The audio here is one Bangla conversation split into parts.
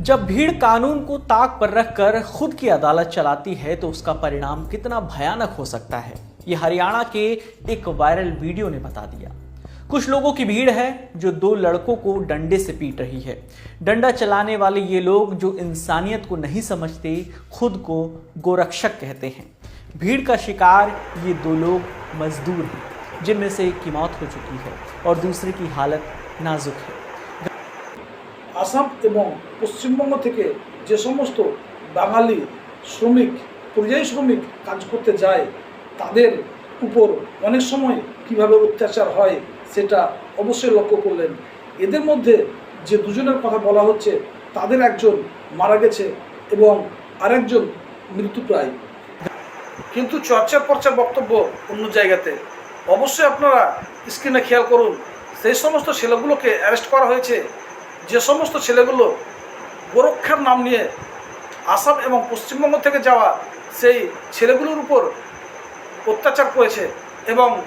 जब भीड़ कानून को ताक पर रखकर खुद की अदालत चलाती है तो उसका परिणाम कितना भयानक हो सकता है? ये हरियाणा के एक वायरल वीडियो ने बता दिया। कुछ लोगों की भीड़ है जो दो लड़कों को डंडे से पीट रही है। डंडा चलाने वाले ये लोग जो इंसानियत को नहीं समझते, खुद को गोरक्षक कहते हैं। भीड़ का शिकार ये दो लोग मजदूर हैं, जिनमें से एक की मौत हो चुकी है और दूसरे की हालत नाजुक है। আসাম এবং পশ্চিমবঙ্গ থেকে যে সমস্ত বাঙালি শ্রমিক, পরিযায়ী শ্রমিক কাজ করতে যায়, তাদের উপর অনেক সময় কীভাবে অত্যাচার হয় সেটা অবশ্যই লক্ষ্য করলেন। এদের মধ্যে যে দুজনের কথা বলা হচ্ছে, তাদের একজন মারা গেছে এবং আরেকজন মৃত্যুপ্রায় কিন্তু চর্চার পর্চার বক্তব্য অন্য জায়গাতে। অবশ্যই আপনারা স্ক্রিনে খেয়াল করুন, সেই সমস্ত ছেলেগুলোকে অ্যারেস্ট করা হয়েছে। যে সমস্ত ছেলেগুলো গোরক্ষার নাম নিয়ে আসাম এবং পশ্চিমবঙ্গ থেকে যাওয়া সেই ছেলেগুলোর উপর অত্যাচার করেছে এবং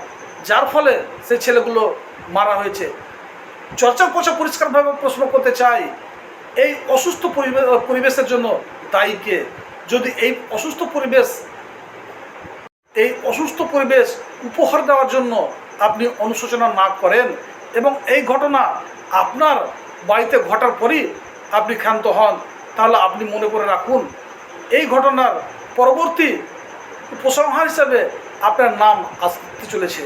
যার ফলে সেই ছেলেগুলো মারা হয়েছে। চর্চার পচা পরিষ্কারভাবে প্রশ্ন করতে চাই, এই অসুস্থ পরিবে- পরিবেশের জন্য দায়ী কে? যদি এই অসুস্থ পরিবেশ, এই অসুস্থ পরিবেশ উপহার দেওয়ার জন্য আপনি অনুশোচনা না করেন এবং এই ঘটনা আপনার বাড়িতে ঘটার পরই আপনি ক্ষান্ত হন, তাহলে আপনি মনে করে রাখুন, এই ঘটনার পরবর্তী উপসংহার হিসাবে আপনার নাম আসতে চলেছে।